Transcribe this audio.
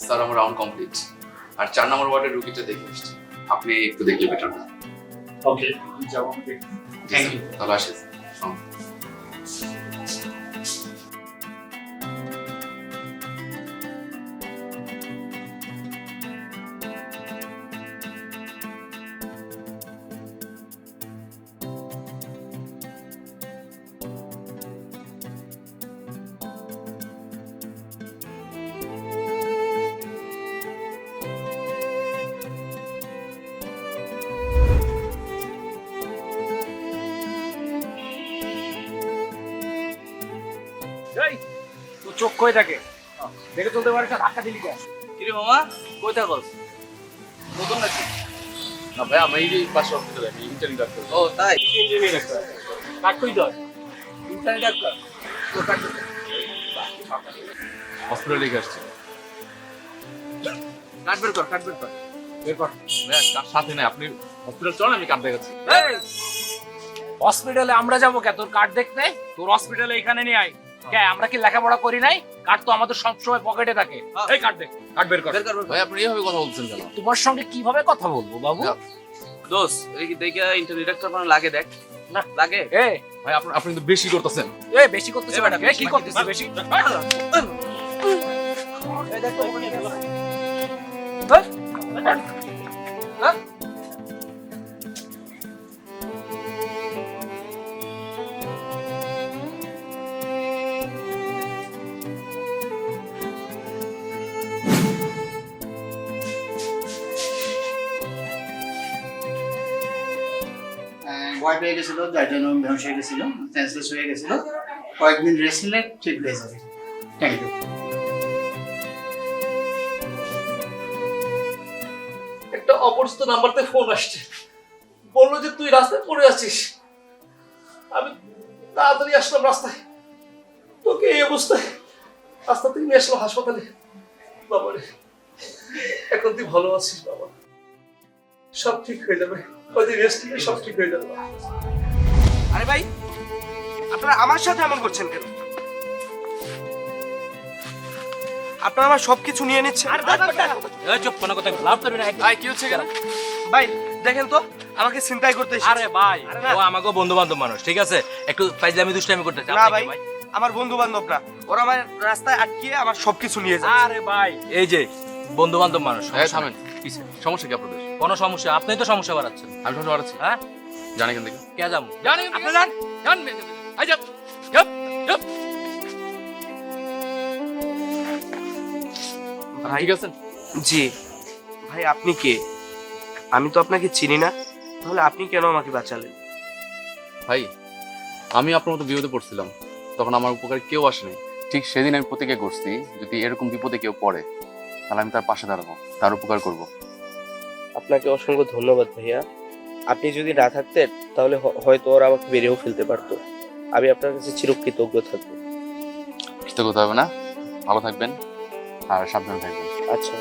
Sir আমার round complete আর চার নম্বর ওয়ার্ডের রুগীটা দেখে এসছি আপনি একটু দেখলে বেটার না ওকে যাব থ্যাংক ইউ তাহলে আসে। এই তোর চোখ কই থাকে? দেখে চলতে পারিস না ধাক্কা দিলি কেন? কিরে মামা কই থাকস? নতুন নাকি? না ভাই আমি এই পাশে হসপিটালে আমি ইন্টারনি ডাক্তার ও তাই? ইঞ্জিনিয়ারিং একটা কাট কই দর ইন্টারনেট ডাক্তার তোর কাট হসপিটালে আসছি। কাট বের কর কাট বের কর। বের কর। ভাইয়া, কার সাথে নাই আপনি হসপিটাল চলেন আমি কার্ড দেখাচ্ছি। এই! হসপিটালে আমরা যাব কে? তোর কার্ড দেখতে তোর হসপিটালে এখানে নিয়ে আয়। কে আমরা কি লেখাপড়া করি নাই? কার্ড তো আমাদের সবসময় পকেটে থাকে। হ্যাঁ। এই কার্ড দে কার্ড বের কর। ভাই আপনি এইভাবে কথা বলছেন কেন? তোমার সঙ্গে কীভাবে কথা বলব বাবু। দোস এই দেখে কোন লাগে দেখ। না। লাগে? এ ভাই আপনি আপনি কিন্তু বেশি করতেছেন। এ বেশি করতেছেন এ কি বেশি করতেছিস বেশি? এই দেখ ভয় পেয়ে গেছিল, যার জন্য বেহস হয়ে গেছিল সেন্সলেস হয়ে গেছিল। কয়েকদিন রেস্ট নিলে ঠিক হয়ে যাবে। থ্যাংক ইউ একটা অপরিচিত নাম্বার থেকে ফোন আসছে। বলল যে, তুই রাস্তায় পড়ে আছিস? আমি তাড়াতাড়ি আসলাম রাস্তায়। তোকে এই অবস্থায় রাস্তা থেকে নিয়ে আসলাম হাসপাতালে। বাবারে, এখন তুই ভালো আছিস, বাবা। সব ঠিক হয়ে যাবে। রেস্ট নিলে সব ঠিক হয়ে যাবে। আরে ভাই আপনারা আমার সাথে এমন করছেন কেন? আপনারা আমার সবকিছু নিয়ে নিচ্ছেন? চুপ কোনো কথা লাভ করবি না ভাই কি হচ্ছে কেন ভাই দেখেন তো আমাকে চিন্তাই করতে আরে ভাই। ও আমাকে বন্ধু বান্ধব মানুষ ঠিক আছে? একটু ফাইজলামি দুষ্টামি করতে চাই না ভাই আমার বন্ধু বান্ধবরা ওরা আমার রাস্তায় আটকিয়ে আমার সবকিছু নিয়ে যায় আরে ভাই এই যে বন্ধু বান্ধব মানুষ হ্যাঁ। থামেন কিসে সমস্যা কি আপনাদের? কোনো সমস্যা আপনি তো সমস্যা বাড়াচ্ছেন। আমি সমস্যা বাড়াচ্ছি? হ্যাঁ? জানি কেন দেখি কে যাব জানি আপনি যান জান আই যাব যাব যাব ভাই ঠিক আছেন? জি। ভাই আপনি কে? আমি তো আপনাকে চিনি না তাহলে আপনি কেন আমাকে বাঁচালেন? ভাই আমি আপনার মতো বিপদে পড়ছিলাম তখন আমার উপকার কেউ আসেনি। ঠিক সেদিন আমি প্রতিজ্ঞা করছি যদি এরকম বিপদে কেউ পড়ে তাহলে আমি তার পাশে দাঁড়াবো তার উপকার করব। আপনাকে অসংখ্য ধন্যবাদ ভাইয়া। আপনি যদি না থাকতেন তাহলে হয়তো ওরা আমাকে বেরিয়েও ফেলতে পারতো। আমি আপনার কাছে চিরকৃতজ্ঞ থাকব। কৃতজ্ঞতা হবে না। ভালো থাকবেন আর সাবধানে থাকবেন। আচ্ছা